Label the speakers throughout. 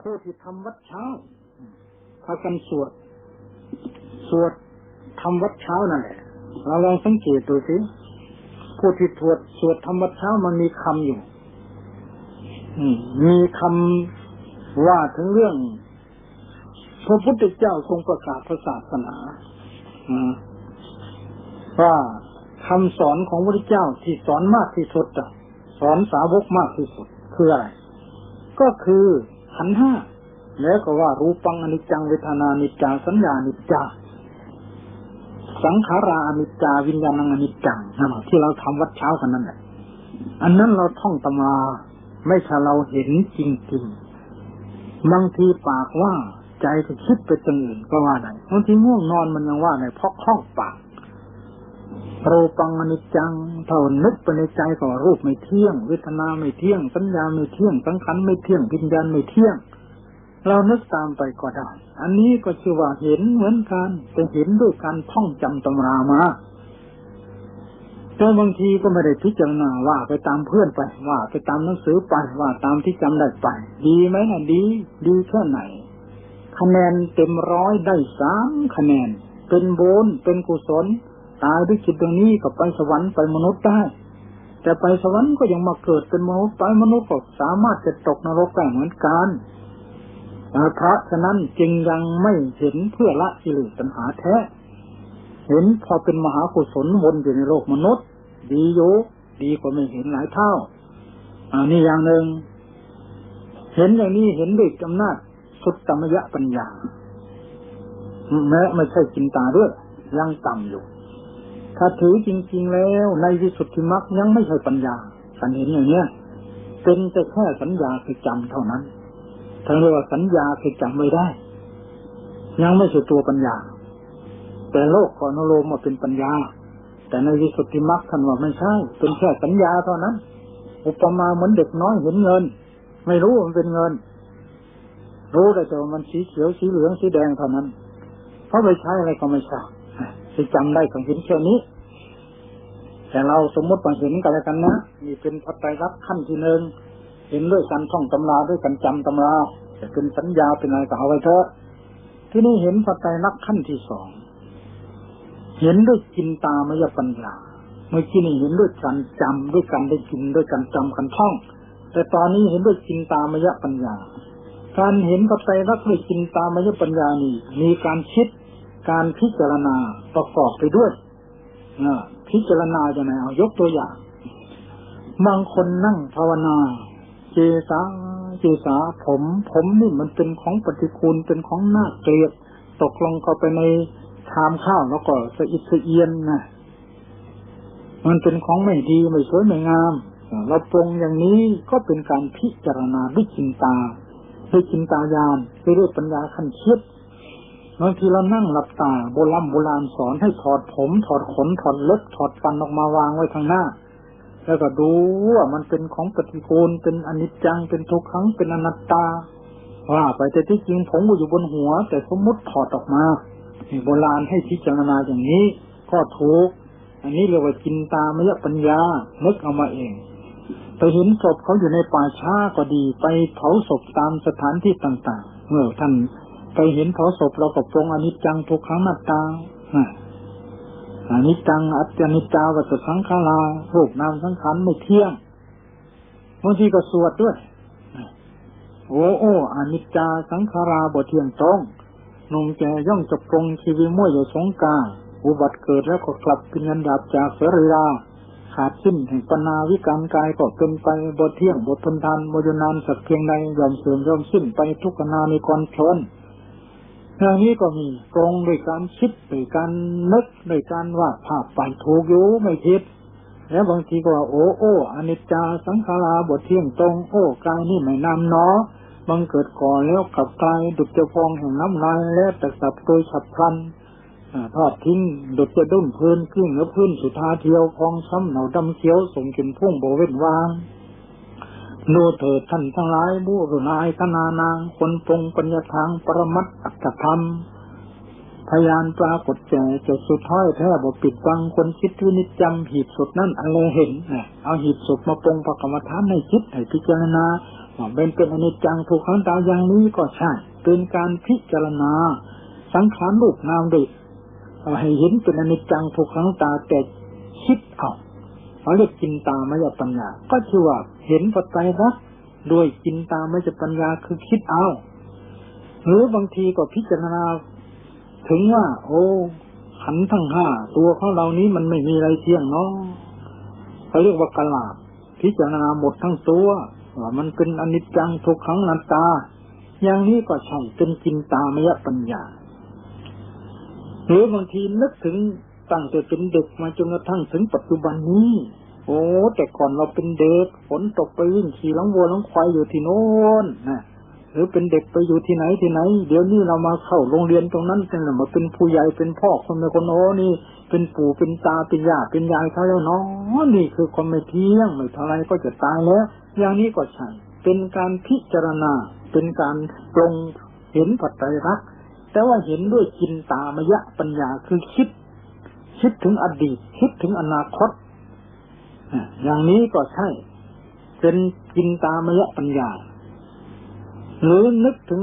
Speaker 1: ผู้ที่ทำวัดเช้าพากันสวด สวดทำวัดเช้านั่นแหละเราลองสังเกตดูสิผู้ที่สวดสวดทำวัดเช้ามันมีคำอยู่มีคำว่าถึงเรื่องพระพุทธเจ้าทรงประกาศศาสนาว่าคำสอนของพระพุทธเจ้าที่สอนมากที่สุดอะสอนสาวกมากที่สุดคืออะไรก็คือ ขันห้าแล้วก็ว่ารูปังอนิจจังเวทนานิจจาสัญญานิจจาสังขาราอนิจจาวิญญาณังอนิจจังนั่นที่เราทำวัดเช้ากันนั่นแหละอันนั้นเราท่องตำราไม่ใช่เราเห็นจริงๆบางทีปากว่าใจก็คิดไปตรงอื่นก็ว่าได้บางทีง่วงนอนมันยังว่าได้เพราะคล่องปาก รูปังอนิจจังเท่านึกไปในใจก็รูปไม่เที่ยง เวทนาไม่เที่ยง สัญญาไม่เที่ยง สังขารไม่เที่ยงวิญญาณไม่เที่ยง เรานึกตามไปก็ได้ อันนี้ก็ชื่อว่าเห็นเหมือนกันแต่เห็นด้วยการท่องจำตำรามาแต่บางทีก็ไม่ได้พิจารณาว่าไปตามเพื่อนไป ว่าไปตามหนังสือไปว่าตามที่จำได้ไป ดีไหมนะดี ดีแค่ไหน คะแนนเต็มร้อยได้สามคะแนน เป็นโบนเป็นกุศล ตายด้วยจิตตรงนี้ก็ไปสวรรค์ไปมนุษย์ได้ แต่ไปสวรรค์ก็ยังมาเกิดเป็นมนุษย์ไปมนุษย์ก็สามารถจะตกนรกได้เหมือนกันเพราะฉะนั้นจึงยังไม่เห็นเพื่อละกิเลสตัณหาแท้ เห็นพอเป็นมหากุศลวนอยู่ในโลกมนุษย์ ดีอยู่ดีกว่าไม่เห็นหลายเท่าอันนี้อย่างหนึ่งเห็นอย่างนี้เห็นด้วยอำนาจสุดตมยะปัญญาแม้ไม่ใช่จินตาด้วยยังต่ำอยู่ ถ้าถือจริง ๆ แล้ว ในที่สุดที่มักยังไม่ใช่ปัญญาการเห็นอย่างเนี้ยเป็นแต่แค่สัญญาคือจำเท่านั้นทั้งเรียกว่าสัญญาคือจำไม่ได้ ยังไม่ใช่ตัวปัญญา แต่โลกขอนโลมมาเป็นปัญญา แต่ในที่สุดที่มักท่านว่าไม่ใช่ เป็นแค่สัญญาเท่านั้น อุปมาเหมือนเด็กน้อยเห็นเงิน ไม่รู้มันเป็นเงิน รู้แต่ว่ามันสีเขียวสีเหลืองสีแดงเท่านั้นเพราะไปใช้อะไรก็ไม่ทราบ ที่จำได้ก็เห็นแค่นี้ แต่เราสมมติว่าเห็นกันแล้วกันนะนี่เป็นพัตไตรลักษณ์ขั้นที่หนึ่งเห็นด้วยการท่องตำราด้วยการจำตำราจะเป็นสัญญาเป็นอะไรก็เอาไว้เถอะที่นี่เห็นปัจจัยนักขั้นที่สองเห็นด้วยจินตามยปัญญาเมื่อกี้นี่เห็นด้วยการจำด้วยการได้กินด้วยการจำการท่อง แต่ตอนนี้เห็นด้วยจินตามยปัญญา การเห็นปัจจัยรักด้วยจินตามยปัญญานี่มีการคิด การพิจารณาประกอบไปด้วยพิจารณาจะไหนเอายกตัวอย่าง บางคนนั่งภาวนา เจสาเจสาผม ผมนี่มันเป็นของปฏิคูลเป็นของน่าเกลียด ตกลงเข้าไปในชามข้าวแล้วก็สะอิดสะเอียนนะมันเป็นของไม่ดีไม่สวยไม่งามเราปรงอย่างนี้ก็เป็นการพิจารณาด้วยจินตาด้วยจินตายานด้วยปัญญาขั้นคิดบ บางทีเรานั่งหลับตาโบราณโบราณสอนให้ถอดผม ถอดขนถอดเล็บถอดฟันออกมาวางไว้ข้างหน้า แล้วก็ดูว่ามันเป็นของปฏิกูลเป็นอนิจจังเป็นทุกขังเป็นอนัตตาว่าไปแต่ที่จริงผมก็อยู่บนหัว แต่สมมุติถอดออกมาโบราณให้พิจารณาอย่างนี้ก็ถูกอันนี้เรียกว่าจินตามยปัญญานึกเอามาเองไปเห็นศพเขาอยู่ในป่าช้าก็ดี ไปเผาศพตามสถานที่ต่าง ๆ เมื่อท่าน ไปเห็นเผาศพเราก็ปรงอนิจจังทุกขังนัตตาอนิจจังอัจนิจจาวัตสังขารารูปนามสังขารไม่เที่ยงบางทีก็สวดด้วย โอ้โอ้อนิจจาสังขาราบทเที่ยงตรงนุ่มแกย่องจะปรงชีวิตมั่วอยู่สงกาอุบัติเกิดแล้วก็กลับเป็นเงินดาบจากเสรีราขาดสิ้นแห่งปนาวิการกายก็เป็นไปบทเที่ยงบททนทานโมยนานสักเพียงใดยอมเสื่อมยอมสิ้นไปทุกนาในกรชน อย่างนี้ก็มีตรงด้วยการคิดด้วยการนึกด้วยการวาดภาพไปถูกอยู่ไม่ผิดแล้วบางทีก็ว่าโอ้โอ้อนิจจาสังขาราบทเที่ยงตรง โอ้กายนี่ไม่นำเนาะบังเกิดก่อนแล้วกับกายดุจจะฟองแห่งน้ำลายแล้วแต่สับโดยฉับพลันทอดทิ้งดุจจะดุ้นพื้นขึ้นแล้วพื้นสุธาเทียวพองช้ำเหนาดำเขียวส่งกลิ่นพุ่งโบเว้นวาง ดูเถิดท่านทั้งหลายบุรุนายคณานางคนปรงปัญญาทางปรมัตอัตธรรม พยานปรากฏแก่จดสุดท้อยแท้บปิดบังคนคิดวินิจจำหีบศพนั่นอะไรเห็นเอาหีบศพมาปรงประกรรมฐานให้คิดให้พิจารณาเป็นเป็นอนิจจังถูกขังตาอย่างนี้ก็ใช่เป็นการพิจารณา สังขารรูปนามเด็กให้เห็นเป็นอนิจจังถูกขังตาแต่คิดเอา เขาเรียกจินตามยปัญญา ก็ชื่อว่าเห็นปัจจัยรักด้วยจินตามยปัญญาคือคิดเอา หรือบางทีก็พิจารณา ถึงว่า โอ้ขันทั้งห้าตัวของเรานี้มันไม่มีอะไรเที่ยงเนาะเขาเรียกว่ากลาบพิจารณาหมดทั้งตัวว่ามันเป็นอนิจจังทุกขังนัตตา อย่างนี้ก็ใช่เป็นจินตามยปัญญา หรือบางทีนึกถึง ตั้งแต่เป็นเด็กมาจนกระทั่งถึงปัจจุบันนี้ โอ้ แต่ก่อนเราเป็นเด็กฝนตกไปวิ่งขี่ลังวัวลังควายอยู่ที่โน้นนะหรือเป็นเด็กไปอยู่ที่ไหนที่ไหน เดี๋ยวนี้เรามาเข้าโรงเรียนตรงนั้นเป็นมาเป็นผู้ใหญ่เป็นพ่อคนเป็นคนโอ้นี่ เป็นปู่เป็นตาเป็นย่าเป็นยายเขาแล้วเนาะนี่คือความไม่เที่ยงไม่เท่าไรก็จะตายแล้ว อย่างนี้ก็ใช่เป็นการพิจารณา เป็นการปรงเห็นปัจจัยรัก แต่ว่าเห็นด้วยจินตามยะปัญญาคือคิด คิดถึงอดีต คิดถึงอนาคตอย่างนี้ก็ใช่ เป็นจินตามยะปัญญา หรือนึกถึง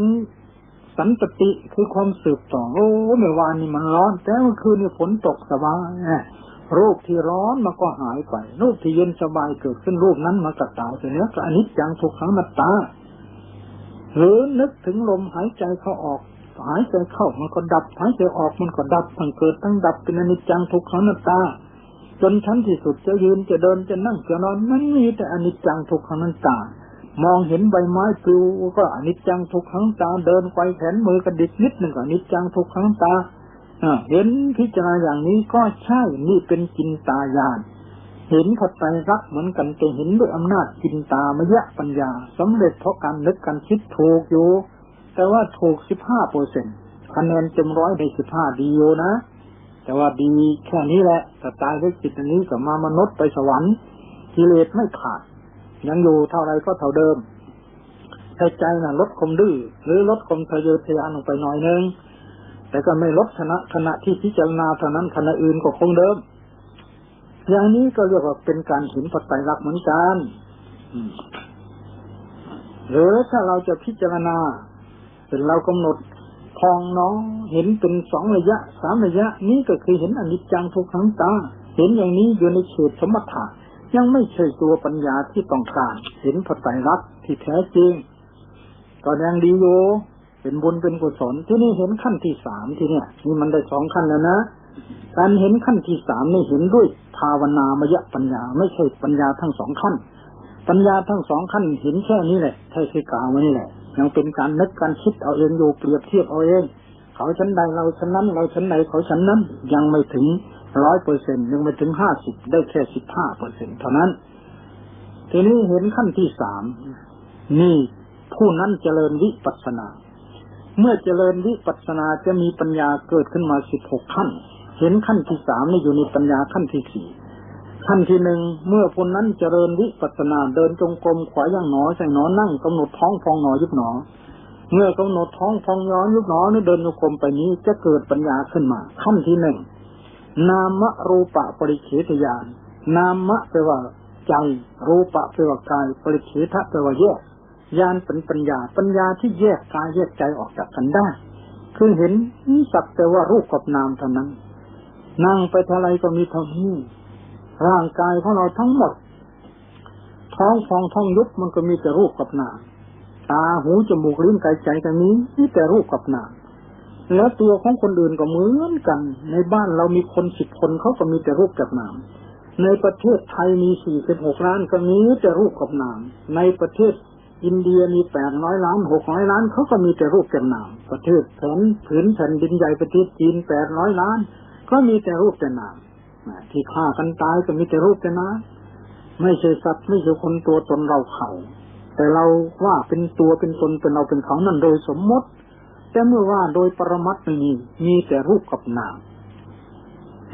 Speaker 1: สันตติคือความสืบต่อ โอ้เมื่อวานนี่มันร้อน แต่เมื่อคืนนี่ฝนตกสบายรูปที่ร้อนมันก็หายไป รูปที่เย็นสบายเกิดขึ้นรูปนั้นมากระตายแต่เนี้ยก็อนิจจังทุกขังนัตตา หรือนึกถึงลมหายใจเขาออก หายใจเข้ามันก็ดับ หายใจออกมันก็ดับทั้งเกิดทั้งดับเป็นอนิจจังทุกขังนัตตา จนชั้นที่สุดจะยืนจะเดินจะนั่งจะนอนมันมีแต่อนิจจังทุกขังนัตตามองเห็นใบไม้ปลิวก็อนิจจังทุกขังตาเดินไกวแขนมือกระดิกนิดหนึ่งก็อนิจจังทุกขังตาเห็นพิจารณาอย่างนี้ก็ใช่นี่เป็นจินตายานเห็นพอใจรักเหมือนกันแต่เห็นด้วยอำนาจจินตามยะปัญญาสำเร็จเพราะการนึกการคิดถูกอยู่ แต่ว่าถูกสิบห้าเปอร์เซ็นคะแนนเต็มร้อยได้สิบห้าดีอยู่นะ แต่ว่าดีแค่นี้แหละแต่ตายด้วยจิตนี้ก็มามนุษย์ไปสวรรค์กิเลสไม่ขาด ยังอยู่เท่าไรก็เท่าเดิมแต่ใจน่ะลดคมดื้อหรือลดคมทะเยอทะยานลงไปหน่อยนึงแต่ก็ไม่ลดขณะขณะที่พิจารณาเท่านั้นขณะอื่นก็คงเดิม อย่างนี้ก็เรียกว่าเป็นการเห็นปัจจัยรักเหมือนกันหรือถ้าเราจะพิจารณา เป็นเรากำหนดพองน้องเห็นเป็นสองระยะสามระยะ นี้ก็คือเห็นอนิจจังทุกขังตา เห็นอย่างนี้อยู่ในเขตสมถะยังไม่ใช่ตัวปัญญาที่ต้องการเห็นปัจจัยรักษณ์ที่แท้จริงก็ยังดีอยู่เป็นบุญเป็นกุศลที่นี่เห็นขั้นที่สามที่เนี่ยนี่มันได้สองขั้นแล้วนะการเห็นขั้นที่สามนี่เห็นด้วยภาวนามยปัญญา ไม่ใช่ปัญญาทั้งสองขั้น ปัญญาทั้งสองขั้นเห็นแค่นี้แหละใช่คือกล่าวมานี่แหละ ยังเป็นการนึกการคิดเอาเองอยู่เปรียบเทียบเอาเอง เขาชั้นใดเราชั้นนั้น เราชั้นใดเขาชั้นนั้น ยังไม่ถึงร้อยเปอร์เซ็นยังไม่ถึงห้าสิบได้แค่สิบห้าเปอร์เซ็นเท่านั้น ทีนี้เห็นขั้นที่สามนี่ผู้นั้นเจริญวิปัสสนา เมื่อเจริญวิปัสสนาจะมีปัญญาเกิดขึ้นมาสิบหกขั้น เห็นขั้นที่สามนี่อยู่ในปัญญาขั้นที่สี่ ขั้นที่หนึ่งเมื่อคนนั้นเจริญวิปัสสนาเดินจงกรมขวาย่างหนอใส่หนอนั่งกำหนดท้องพองหนอยุบหนอ เมื่อกำหนดท้องพองย้อนยุบหนอนี่เดินจงกรมไปนี้จะเกิดปัญญาขึ้นมา ขั้นที่หนึ่งนามรูปะปริเฉทญาณนามะแปลว่าใจ รูปะแปลว่ากาย ปริเฉทะแปลว่าแยกญาณเป็นปัญญา ปัญญาที่แยกกายแยกใจออกจากกันได้คือเห็นสักแต่ว่ารูปกับนามเท่านั้น นั่งไปเท่าไรก็มีเท่านี้ ร่างกายของเราทั้งหมด ท้องฟองท้องยุบมันก็มีแต่รูปกับนามตาหูจมูกลิ้นกายใจกันนี้มีแต่รูปกับนามแล้วตัวของคนอื่นก็เหมือนกัน ในบ้านเรามีคนสิบคนเขาก็มีแต่รูปกับนาม ในประเทศไทยมีสี่สิบหกล้านก็มีแต่รูปกับนาม ในประเทศอินเดียมีแปดร้อยล้านหกร้อยล้านเขาก็มีแต่รูปแต่นาม ประเทศแผ่นผืนแผ่นดินใหญ่ประเทศจีนแปดร้อยล้าน ก็มีแต่รูปแต่นาม ที่ฆ่ากันตายก็มีแต่รูปแต่นามไม่ใช่สัตว์ไม่ใช่คนตัวตนเราเขาแต่เราว่าเป็นตัวเป็นตนเป็นเราเป็นเขานั่นโดยสมมติ แต่เมื่อว่าโดยปรมัตถ์ไม่มีมีแต่รูปกับนาม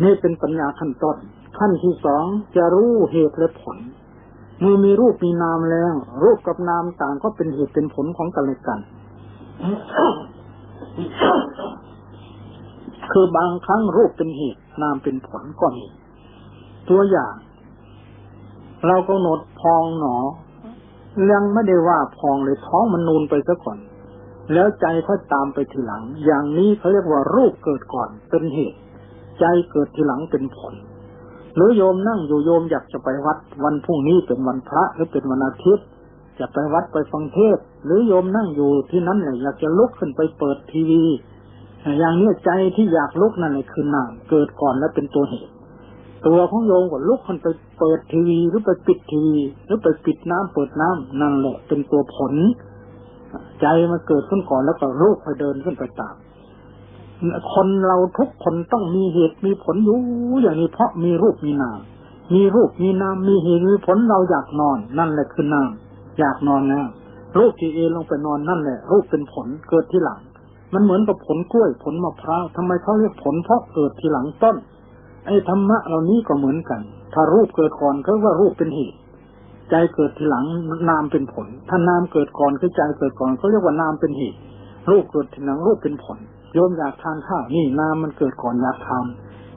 Speaker 1: นี่เป็นปัญญาขั้นต้นขั้นที่สองจะรู้เหตุและผลเมื่อมีรูปมีนามแล้ว รูปกับนามต่างก็เป็นเหตุเป็นผลของกันและกัน คือบางครั้งรูปเป็นเหตุ นามเป็นผลก็มีตัวอย่าง เรากำหนดพองหนอ ยังไม่ได้ว่าพองเลยท้องมันนูนไปซะก่อน แล้วใจค่อยตามไปทีหลัง อย่างนี้เขาเรียกว่ารูปเกิดก่อนเป็นเหตุ ใจเกิดทีหลังเป็นผลหรือโยมนั่งอยู่โยมอยากจะไปวัด วันพรุ่งนี้เป็นวันพระหรือเป็นวันอาทิตย์จะไปวัดไปฟังเทศ หรือโยมนั่งอยู่ที่นั้นเนี่ยอยากจะลุกขึ้นไปเปิดทีวี อย่างนี้ใจที่อยากลุกนั่นแหละคือนามเกิดก่อนแล้วเป็นตัวเหตุ ตัวของโยมก็ลุกขึ้นไปเปิดทีวีหรือไปปิดทีวีหรือไปปิดน้ำเปิดน้ำนั่นแหละเป็นตัวผล ใจมันเกิดขึ้นก่อนแล้วก็รูปไปเดินขึ้นไปตามคนเราทุกคนต้องมีเหตุมีผลอยู่อย่างนี้เพราะมีรูปมีนาม มีรูปมีนามมีเหตุมีผลเราอยากนอน นั่นแหละคือนามอยากนอนนะรูปที่เอลงไปนอนนั่นแหละ รูปเป็นผลเกิดที่หลัง มันเหมือนกับผลกล้วยผลมะพร้าวทำไมเขาเรียกผลเพราะเกิดทีหลังต้น ไอ้ธรรมะเหล่านี้ก็เหมือนกัน ถ้ารูปเกิดก่อนเขาว่ารูปเป็นเหตุ ใจเกิดทีหลังนามเป็นผล ถ้านามเกิดก่อนคือใจเกิดก่อนเขาเรียกว่านามเป็นเหตุ รูปเกิดทีหลังรูปเป็นผล โยมอยากทานข้าวนี่นามมันเกิดก่อนอยากทาน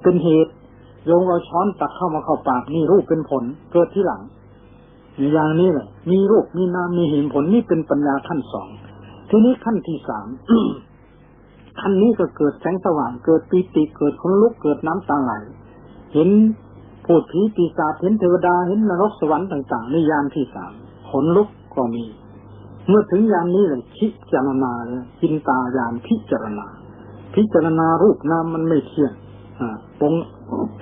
Speaker 1: เป็นเหตุ โยมเอาช้อนตักเข้ามาเข้าปากนี่รูปเป็นผล เกิดทีหลังอย่างนี้แหละ มีรูปมีนามมีเหตุผลนี่เป็นปัญญาขั้นสอง ทีนี้ขั้นที่สาม ขั้นนี้ก็เกิดแสงสว่าง เกิดปีติ เกิดคนลุก เกิดน้ำตาไหล เห็นพูดผีปีศาจเห็นเทวดา เห็นนรกสวรรค์ต่างๆในยานที่สามขนลุกก็มี เมื่อถึงยานนี้เลยพิจารณาเลยจินตายานพิจารณา พิจารณารูปนามมันไม่เที่ยงตรง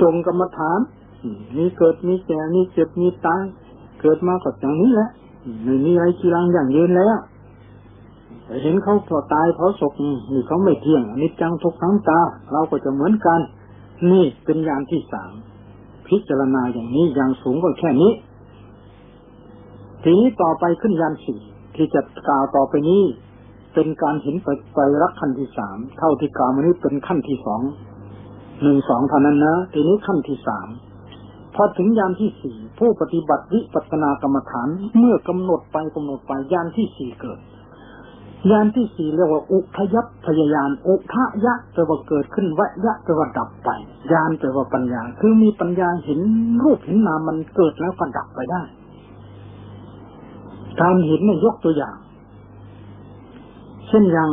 Speaker 1: ตรงกรรมฐาน มีเกิด มีแก่ มีเจ็บ มีตาย เกิดมาก็อย่างนี้แหละไม่มีอะไรกีรังอย่างยืนแล้ว เห็นเขาพอตายเขาศกอืมนี่เขาไม่เที่ยงอนิจจังทุกขังตา เราก็จะเหมือนกัน นี่เป็นยานที่สามพิจารณาอย่างนี้อย่างสูงก็แค่นี้ ทีนี้ต่อไปขึ้นยานสี่ที่จะกล่าวต่อไปนี้ เป็นการเห็นไฟไฟรักขั้นที่สามเท่าที่กล่าวมานี้เป็นขั้นที่สองหนึ่งสองเท่านั้นนะทีนี้ขั้นที่สามพอถึงยานที่สี่ผู้ปฏิบัติวิปัสสนากรรมฐานเมื่อกำหนดไปกำหนดไปยานที่สี่เกิด ยานที่สี่เรียกว่าอุทยัพพยายานอุทะยะแปลว่าเกิดขึ้นวะยะแปลว่าดับไปยานแปลว่าปัญญา คือมีปัญญาเห็นรูปเห็นนามมันเกิดแล้วก็ดับไปได้การเห็นเนี่ยยกตัวอย่าง เช่นอย่าง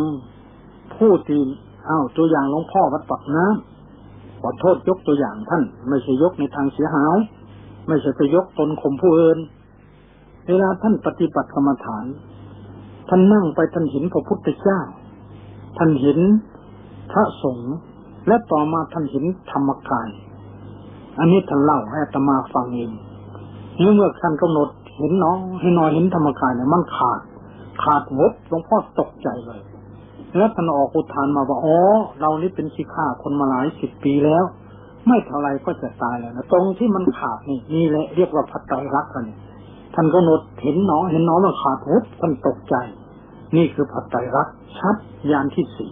Speaker 1: ผู้ที่อ้าวตัวอย่างหลวงพ่อวัดปักน้ำขอโทษยกตัวอย่างท่าน ไม่ใช่ยกในทางเสียหาย ไม่ใช่ไปยกตนข่มผู้อื่นเวลาท่านปฏิบัติกรรมฐาน ท่านนั่งไปท่านเห็นพระพุทธเจ้า ท่านเห็นพระสงฆ์และต่อมาท่านเห็นธรรมกาย อันนี้ท่านเล่าให้อาตมาฟังเองเมื่อท่านกำหนดเห็นน้องให้นอยเห็นธรรมกายเนี่ยมันขาด ขาดงบหลวงพ่อตกใจเลย แล้วท่านออกอุทานมาว่าอ๋อเรานี่เป็นขี้ข้าคนมาหลายสิบปีแล้ว ไม่เท่าไรก็จะตายแล้วนะตรงที่มันขาดนี่นี่แหละเรียกว่าพัตไตรักกันเนี่ยท่านก็นดเห็นน้องเห็นน้องมันขาดงบท่านตกใจ นี่คือพัตไตรรักชัดยานที่สี่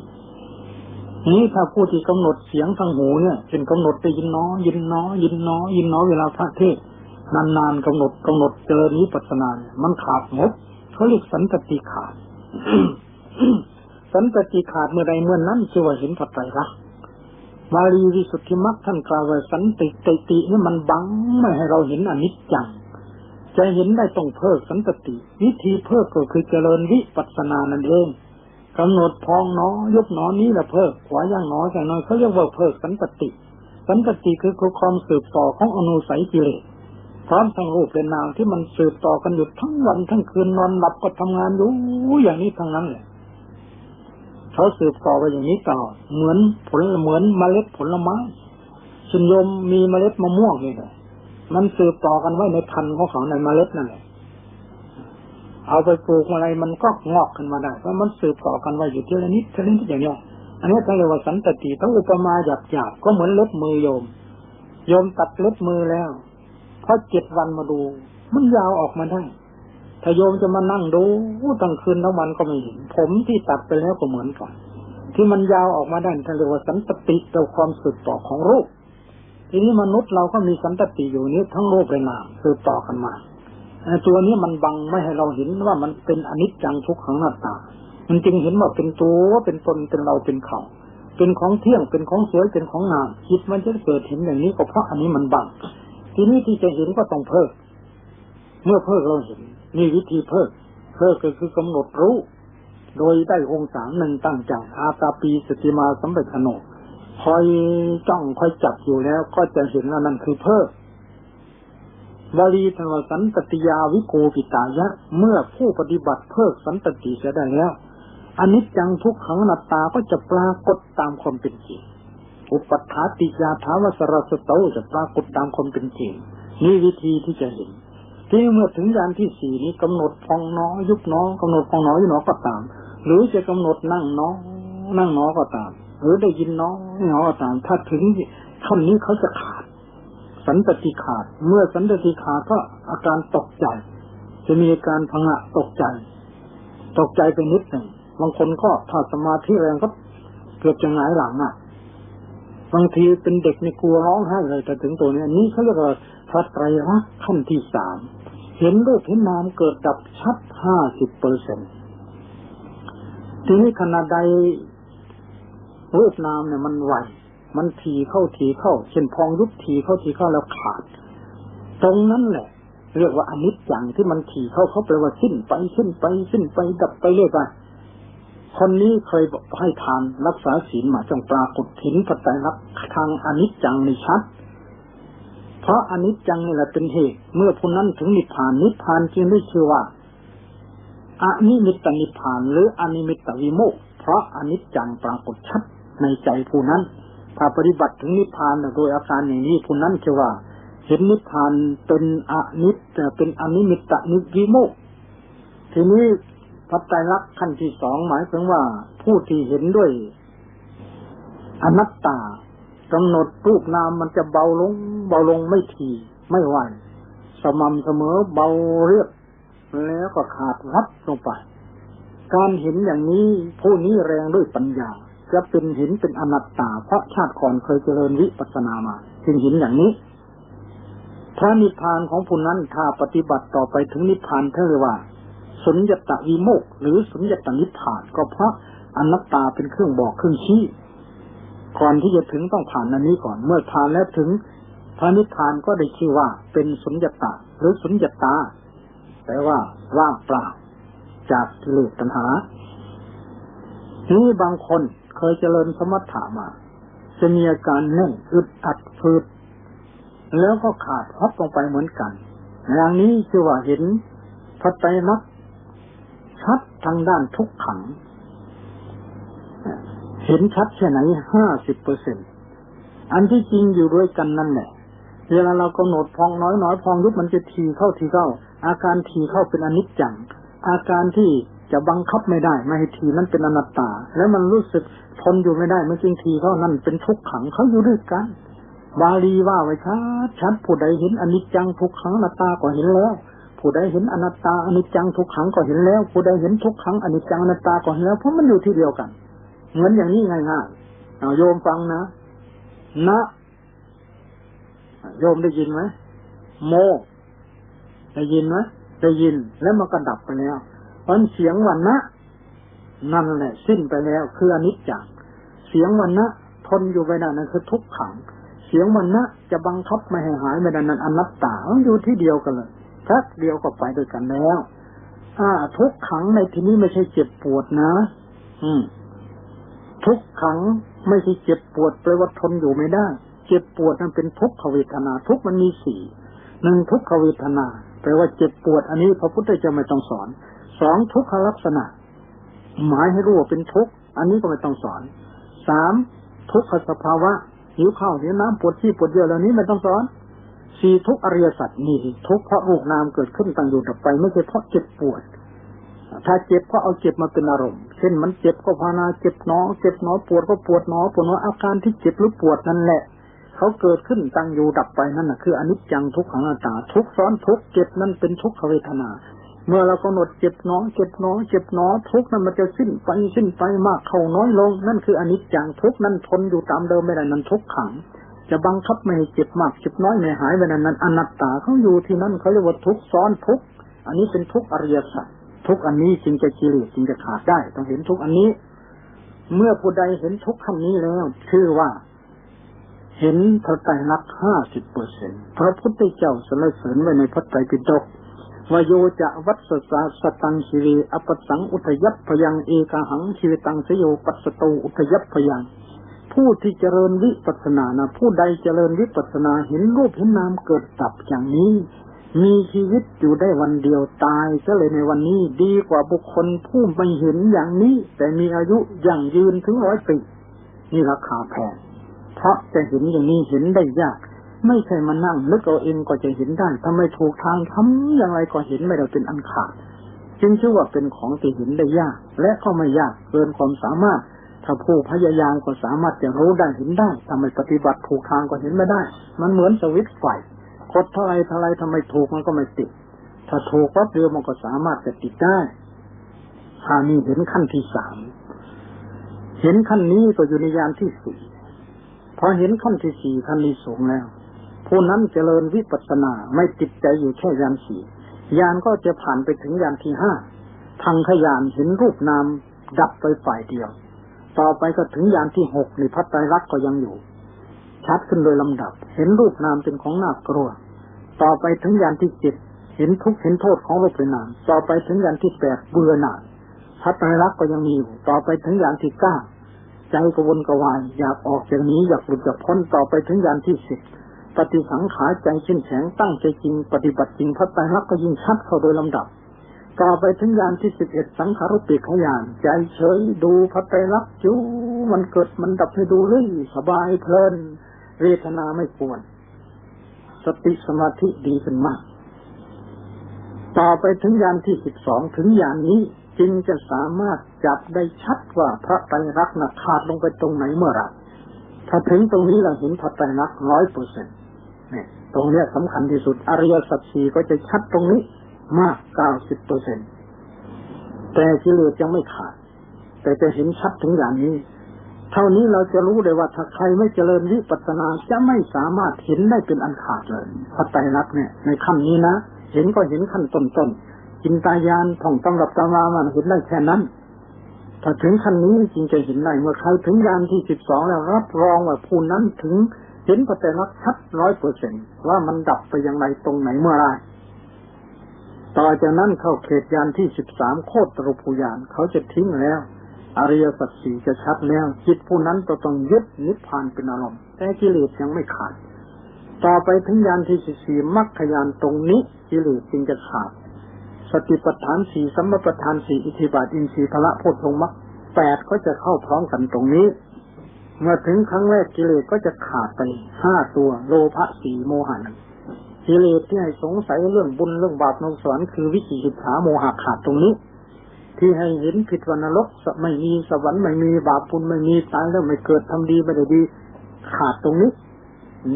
Speaker 1: นี้ถ้าผู้ที่กำหนดเสียงทางหูเนี่ยเป็นกำหนดได้ยินน้อยินน้อยินน้อยินน้อเวลาพระเทศนานๆกำหนดกำหนดเจอนี้ปัสนาเนี่ยมันขาดงบเขาเรียกสันตติขาด สันตติขาดเมื่อใดเมื่อนั้นชื่อว่าเห็นปัจจัยรักวาลีวิสุทธิมรรคท่านกล่าวว่าสันติติตินี่มันบังไม่ให้เราเห็นอนิจจัง จะเห็นได้ต้องเพิกสันตติ วิธีเพิกก็คือเจริญวิปัสสนานั่นเองกำหนดพองหนอยกหนอนี้แหละเพิกขวาย่างหนอยแต่น้อยเขาเรียกว่าเพิกสันตติ สันตติคือความสืบต่อของอนุสัยกิเลสพร้อมทั้งรูปเป็นนามที่มันสืบต่อกันอยู่ทั้งวันทั้งคืนนอนหลับก็ทำงานอยู่อย่างนี้ทั้งนั้นเลยเขาสืบต่อไปอย่างนี้ต่อเหมือนผลเหมือนเมล็ดผลไม้ชินยมมีเมล็ดมะม่วงนี่แหละ มันสืบต่อกันไว้ในพันธุ์ของเขาในเมล็ดนั่นแหละเอาไปปลูกอะไรมันก็งอกขึ้นมาได้เพราะมันสืบต่อกันไว้อยู่ทีละนิดทีละนิดอย่างเนี้ยอันนี้เขาเรียกว่าสันตติทั้งอุปมาหยาบหยาบก็เหมือนเล็บมือโยม โยมตัดเล็บมือแล้วพอเจ็ดวันมาดู มันยาวออกมาได้ถ้าโยมจะมานั่งดูตั้งคืนทั้งวันก็ไม่เห็น ผมที่ตัดไปแล้วก็เหมือนกันที่มันยาวออกมาได้ท่านเรียกว่าสันตติต่อความสืบต่อของรูป ทีนี้มนุษย์เราก็มีสันตติอยู่นี้ทั้งรูปและนามสืบต่อกันมาตัวนี้มันบังไม่ให้เราเห็นว่ามันเป็นอนิจจังทุกขังหน้าตา มันจึงเห็นว่าเป็นตัวเป็นตนเป็นเราเป็นเขา เป็นของเที่ยงเป็นของสวยเป็นของงามจิตมันจะเกิดเห็นอย่างนี้ก็เพราะอันนี้มันบัง ทีนี้ที่จะเห็นก็ต้องเพิกเมื่อเพิกเราเห็นนี่วิธีเพิกเพิกก็คือกำหนดรู้ โดยได้องศาหนึ่งตั้งใจอาตาปีสติมาสัมปทโน คอยจ้องคอยจับอยู่แล้ว ก็จะเห็นว่านั่นคือเพิกบาลีธรรมสันตติยาวิโกปิตายะ เมื่อผู้ปฏิบัติเพิกสันตติเสียได้แล้วอันิจจังทุกขังนัตตาก็จะปรากฏตามความเป็นจริงอุปัฏฐาติยาถาวสรสโตจะปรากฏตามความเป็นจริงนี่วิธีที่จะเห็น ที่เมื่อถึงยานที่สี่นี้กำหนดพองน้อยุบน้อกำหนดพองน้อยุบน้อก็ตาม หรือจะกำหนดนั่งน้อนั่งน้อก็ตาม หรือได้ยินน้อน้อก็ตามถ้าถึงขั้นนี้เขาจะขาด สันตติขาด เมื่อสันตติขาดก็อาการตกใจ จะมีอาการพังะตกใจ ตกใจไปนิดหนึ่งบางคนก็ถ้าสมาธิแรงก็เกือบจะหงายหลังอะบางทีเป็นเด็กในกลัวร้องไห้เลยแต่ถึงตัวนี้นี้เขาเรียกว่าพระไตรลักษณ์ขั้นที่สามเห็นรูปเห็นนามเกิดดับชัดห้าสิบเปอร์เซ็นต์ทีนี้ขณะใด รูปนามเนี่ยมันไหว มันทีเข้าทีเข้า เช่นพองยุบทีเข้าทีเข้าแล้วขาด ตรงนั้นแหละ เรียกว่าอนิจจังที่มันทีเข้าเขาแปลว่าสิ้นไปสิ้นไปสิ้นไปดับไปเรื่อยไปคนนี้เคยบอกให้ทานรักษาศีลมาจงปรากฏถินปัจจัยรักทางอนิจจังในชัด เพราะอนิจจังนี่แหละเป็นเหตุ เมื่อผู้นั้นถึงนิพพานนิพพานจึงได้ชื่อว่าอนิมิตตนิพพานหรืออนิมิตวิโมกเพราะอนิจจังปรากฏชัด ในใจผู้นั้น ถ้าปฏิบัติถึงนิพพานโดยอาการอย่างนี้ผู้นั้นชื่อว่า เห็นนิพพานเป็นอนิจเป็นอนิมิตนิวิโมก ทีนี้พัตไตรลักษณ์ขั้นที่สองหมายถึงว่าผู้ที่เห็นด้วย อนัตตากำหนดรูปนามมันจะเบาลง เบาลงไม่ทีไม่ไหวสม่ำเสมอเบาเรียบแล้วก็ขาดวัดลงไป การเห็นอย่างนี้ผู้นี้แรงด้วยปัญญา จะเป็นห็นเป็นอนัตตา เพราะชาติก่อนเคยเจริญวิปัสนามาจึงห็นอย่างนี้พระนิพพานของผู้นั้นถ้าปฏิบัติต่อไปถึงนิพพานเท่าไรว่า สุญญตาวิโมกหรือสุญญตานิพพานก็เพราะอนัตตาเป็นเครื่องบอกเครื่องชี้ก่อนที่จะถึงต้องผ่านอันนี้ก่อน เมื่อผ่านแล้วถึงพระนิพพานก็ได้ชื่อว่า เป็นสุญญตาหรือสุญญตาแปลว่าว่างเปล่าจากกิเลสตัณหานี้บางคน เคยเจริญสมถะมา จะมีอาการแน่นอึดอัดฟืดแล้วก็ขาดฮอปลงไปเหมือนกัน อย่างนี้ชื่อว่าเห็นพระไตรลักษณ์ชัดทางด้านทุกขัง เห็นชัดแค่ไหนห้าสิบเปอร์เซ็นอันที่จริงอยู่ด้วยกันนั่นแหละ เวลาเรากำหนดพองน้อยน้อยพองยุบมันจะทีเข้าทีเข้า อาการทีเข้าเป็นอนิจจัง อาการที่ จะบังคับไม่ได้ ไม่ให้ทีนั้นเป็นอนัตตา แล้วมันรู้สึกทนอยู่ไม่ได้มันจึงทีเขานั่นเป็นทุกขังเขาอยู่ด้วยกันบาลีว่าไว้ชัดชัดผู้ใดเห็นอนิจจังทุกขังอนัตตาก็เห็นแล้ว ผู้ใดเห็นอนัตตาอนิจจังทุกขังก็เห็นแล้ว ผู้ใดเห็นทุกขังอนิจจังอนัตตาก็เห็นแล้วเพราะมันอยู่ที่เดียวกันเหมือนอย่างนี้ง่ายๆเอาโยมฟังนะนะโยมได้ยินไหมโม ได้ยินไหมได้ยินแล้วมันก็ดับไปแล้ว เพราะเสียงวันนะนั่นแหละสิ้นไปแล้วคืออนิจจังเสียงวันนะทนอยู่ไปนานนั่นคือทุกขัง เสียงวันนะจะบังคับไม่ให้หายไม่ได้นั้นอนัตตาอยู่ที่เดียวกันเลยทักเดียวก็ไปด้วยกันแล้วอ่าทุกขังในที่นี้ไม่ใช่เจ็บปวดนะ อืม ทุกขังไม่ใช่เจ็บปวดแปลว่าทนอยู่ไม่ได้ เจ็บปวดนั้นเป็นทุกขเวทนา ทุกมันมีสี่หนึ่งทุกขเวทนาแปลว่าเจ็บปวด อันนี้พระพุทธเจ้าไม่ต้องสอน สองทุกขลักษณะ หมายให้รู้ว่าเป็นทุกข์อันนี้ก็ไม่ต้องสอนสามทุกขสภาวะหิวข้าวหิวน้ำปวดที่ปวดเยอะเหล่านี้ไม่ต้องสอนสี่ทุกอริยสัจนี่ทุกเพราะรูปนามเกิดขึ้นตั้งอยู่ดับไป ไม่ใช่เพราะเจ็บปวด ถ้าเจ็บก็เอาเจ็บมาเป็นอารมณ์ เช่นมันเจ็บก็ภาวนาเจ็บหนอเจ็บหนอปวดก็ปวดหนอปวดหนออาการที่เจ็บหรือปวดนั่นแหละเขาเกิดขึ้นตั้งอยู่ดับไปนั่นแหะคืออนิจจังทุกขังอนัตตาทุกซ้อนทุกเจ็บนั่นเป็นทุกขเวทนา เมื่อเรากำหนดเจ็บหนอเจ็บหนอเจ็บหนอทุกนั้นมันจะสิ้นไปสิ้นไปมากเข้าน้อยลง นั่นคืออนิจจังทุกนั้นทนอยู่ตามเดิมไม่ได้นั่นทุกขัง จะบังคับไม่ให้เจ็บมากเจ็บน้อยไม่หายไปนั้นนั้นอนัตตาเขาอยู่ที่นั่นเขาเรียกว่าทุกซ้อนทุกอันนี้เป็นทุกอริยสัจทุกอันนี้จึงจะกิเลสจึงจะขาดได้ ต้องเห็นทุกอันนี้ เมื่อผู้ใดเห็นทุกคำนี้แล้ว ชื่อว่าเห็นพระไตรลักษณ์ห้าสิบเปอร์เซ็นต์พระพุทธเจ้าสรรเสริญไว้ในพระไตรปิฎก วโยจะวัสสะสตังชีวีอปสังอุทยัพพยังเอกหังชีวิตังสโยปัสโตอุทยัพพยัง ผู้ที่เจริญวิปัสนานะผู้ใดเจริญวิปัสนาเห็นรูปเห็นนามเกิดดับอย่างนี้ มีชีวิตอยู่ได้วันเดียวตายก็เลยในวันนี้ดีกว่าบุคคลผู้ไม่เห็นอย่างนี้ แต่มีอายุอย่างยืนถึงร้อยปีนี่ราคาแพงเพราะจะเห็นอย่างนี้เห็นได้ยาก ไม่ใช่มานั่งนึกเอาเองก็จะเห็นได้ถ้าไม่ถูกทางทำอย่างไรก็เห็นไม่ได้เป็นอันขาดจึงชื่อว่าเป็นของที่เห็นได้ยาก และก็ไม่ยากเกินความสามารถ ถ้าผู้พยายามก็สามารถจะรู้ได้เห็นได้ทำไมปฏิบัติถูกทางก็เห็นไม่ได้ มันเหมือนสวิตไฟกดเท่าไรเท่าไรทำไมถูกมันก็ไม่ติด ถ้าถูกวัดเดียวมันก็สามารถจะติดได้ถ้ามีเห็นขั้นที่สามเห็นขั้นนี้ก็อยู่ในยานที่สี่พอเห็นขั้นที่สี่ขั้นนี้สูงแล้ว ผู้นั้นเจริญวิปัสสนาไม่ติดใจอยู่แค่ยานสี่ยานก็จะผ่านไปถึงยานที่ห้าทางขยานเห็นรูปนามดับไปฝ่ายเดียว ต่อไปก็ถึงยานที่หกในพัฒไตรลักษ์ก็ยังอยู่ ชัดขึ้นโดยลำดับ เห็นรูปนามเป็นของน่ากลัว ต่อไปถึงยานที่เจ็ดเห็นทุกเห็นโทษของรูปนาม ต่อไปถึงยานที่แปดเบื่อหน่ายพัฒไตรลักษ์ก็ยังมีอยู่ ต่อไปถึงยานที่เก้าใจกวนกวายอยากออกจากนี้อยากหลุดจากพ้นต่อไปถึงยานที่สิบ ปฏิสังขารใจเข้มแข็งตั้งใจจริงปฏิบัติจริงพัฒไตรลักษณ์ก็ยิ่งชัดเข้าโดยลำดับต่อไปถึงยานที่สิบเอ็ดสังขารุปิขยาน ใจเฉยดูพัตไตรลักษณ์จูมันเกิดมันดับให้ดูเลยสบายเพลินเวทนาไม่ปวดสติสมาธิดีขึ้นมากต่อไปถึงยานที่สิบสองถึงยานนี้จึงจะสามารถจับได้ชัดว่าพระไตรลักษณ์ขาดลงไปตรงไหนเมื่อไรถ้าถึงตรงนี้เราเห็นพระไตรลักษณ์ร้อยเปอร์เซ็นต์ เนี่ยตรงนี้สำคัญที่สุด อริยสัจสี่ก็จะชัดตรงนี้มากเก้าสิบเปอร์เซ็นแต่กิเลสยังไม่ขาด แต่จะเห็นชัดถึงอย่างนี้ เท่านี้เราจะรู้เลยว่าถ้าใครไม่เจริญวิปัสสนาจะไม่สามารถเห็นได้เป็นอันขาดเลยพระไตรลักษณ์เนี่ยในขั้นนี้นะเห็นก็เห็นขั้นต้นๆจินตายานท่องตำรับตำรามันเห็นได้แค่นั้นถ้าถึงขั้นนี้จริงจะเห็นได้เมื่อใครถึงยานที่สิบสองแล้วรับรองว่าผู้นั้นถึง เห็นพระไตรลักษณ์ชัดร้อยเปอร์เซ็นว่ามันดับไปอย่างไรตรงไหนเมื่อไรต่อจากนั้นเข้าเขตยานที่สิบสามโคตรรุภูยานเขาจะทิ้งแล้ว อริยสัจสี่จะชัดแล้ว จิตผู้นั้นก็ต้องยึดนิพพานเป็นอารมณ์ แต่กิเลสยังไม่ขาด ต่อไปถึงยานที่สิบสี่มรรคยานตรงนี้กิเลสจึงจะขาด สติปัฏฐานสี่สัมมาปัฏฐานสี่อิทธิบาทอินทรีย์พละโพธงมรรคแปดก็จะเข้าพร้อมกันตรงนี้ เมื่อถึงครั้งแรกกิเลสก็จะขาดไปห้าตัวโลภะสี่โมหะหนึ่งกิเลสที่ให้สงสัยเรื่องบุญเรื่องบาปนสวรรค์คือวิจิตรฉาโมหะขาดตรงนี้ ที่ให้เห็นผิดวันรกไม่มีสวรรค์ไม่มีบาปบุญไม่มีตายแล้วไม่เกิดทำดีไม่ได้ดี ขาดตรงนี้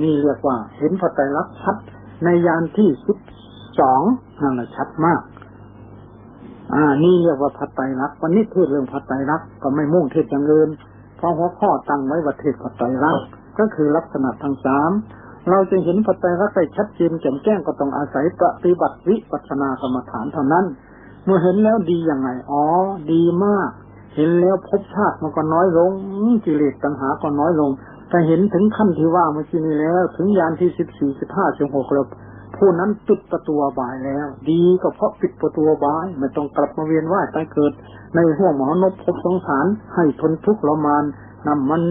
Speaker 1: นี่เรียกว่า เห็นพระไตรลักษณ์ชัดในยานที่สิบสองนั่นแหละชัดมาก อ่า นี่เรียกว่าพัตไตรลักษณ์วันนี้เทศเรื่องพัตไตรลักษณ์ก็ไม่มุ่งเทศอย่างอื่น เพราะหัวข้อตั้งไว้ว่าเทศพัตไตรลักษณ์ก็คือลักษณะทั้งสามเราจะเห็นปัจจัยรักได้ชัดเจนแจ่มแจ้งก็ต้องอาศัยปฏิบัติวิปัสนากรรมฐานเท่านั้น เมื่อเห็นแล้วดีอย่างไรอ๋อ ดีมาก เห็นแล้วพบชาติมันก็น้อยลงกิเลสตัณหาก็น้อยลงแต่เห็นถึงขั้นที่ว่าเมื่อกี้นี้แล้ว ถึงยานที่สิบสี่สิบห้าสิบหกแล้ว ผู้นั้นปิดประตูบายแล้ว ดีก็เพราะปิดประตูบายไม่ต้องกลับมาเวียนว่ายตายเกิด ในห้วงหมอนบพบสงสาร ให้ทนทุกข์ละมานนำมัน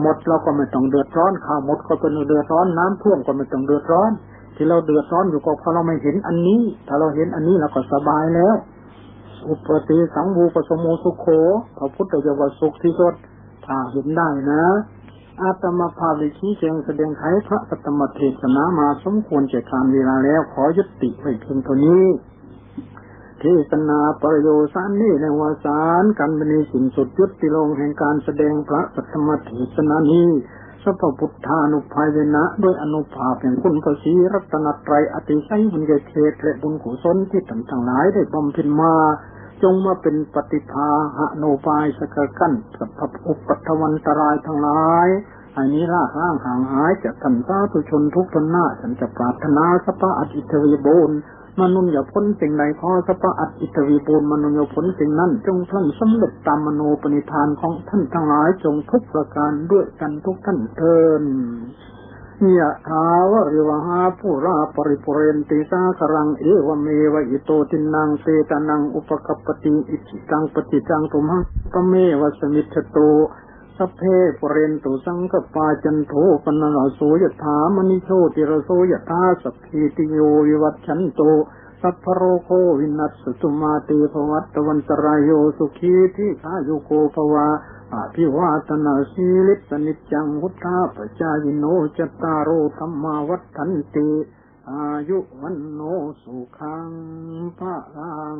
Speaker 1: หมดเราก็ไม่ต้องเดือดร้อนข้าวหมดก็เป็นเดือดร้อนน้ำท่วมก็ไม่ต้องเดือดร้อน ที่เราเดือดร้อนอยู่ก็เพราะเราไม่เห็นอันนี้ ถ้าเราเห็นอันนี้เราก็สบายแล้ว อุปติสังวูปสมโมสุโขพระพุทธเจ้าสุขที่สุดถ้าเห็นได้นะ อาตมาภาวิชี้แจงแสดงไขพระสัตมเทศนามาสมควรเจการเวลาแล้วขอยุติไว้เพียงเท่านี้เทศนาประโยชน์นี้ในวาสารกันบณีสิ่งสุดยุติลงแห่งการแสดงพระสัทธมเทศนานี้สัพพุทธานุภาเวนะด้วยอนุภาพแห่งคุณพระศรีรัตนตรัยอติไสบุญเกเขตและบุญกุศลที่ท่านทั้งหลายได้บำเพ็ญมา จงมาเป็นปฏิภาหะโนบายสกกันสัพพุปัทวันตรายทั้งหลาย อันนี้ราร่างห่างหายจากท่านสาธุชนทุกทนหน้าฉันจะปรารถนาสัพพะอจิตวิบูรมนุษย์อย่าพ้นสิ่งใดขอสัพอัตอิตวีบูรมนุษย์อย่าพ้นสิ่งนั้น จงท่านสำเร็จตามมโนปณิธานของท่านทั้งหลายจงทุกประการด้วยกันทุกท่านเทิน ยะถาวริวหาปุราปริปุเรนติสาครังเอวเมวะอิโตตินังเตตนังอุปกปปติอิจิตังปฏิจังตุมหังปะเมวะสมิทโตสัพเพปเรนตุสังกปาจันโทปนนโสยถามณิโชติระโสยถาสัพพิติโยวิวัตชันโตสัพพโรโควินัสตุมาเตภวัตวันตรายโยสุขีทิขายุโกภวา อภิวาตนาสีลิสนิจังพุทธาปจายโนจตารโอธรรมาวัฒนติ อายุวันโนสุขังพระรัง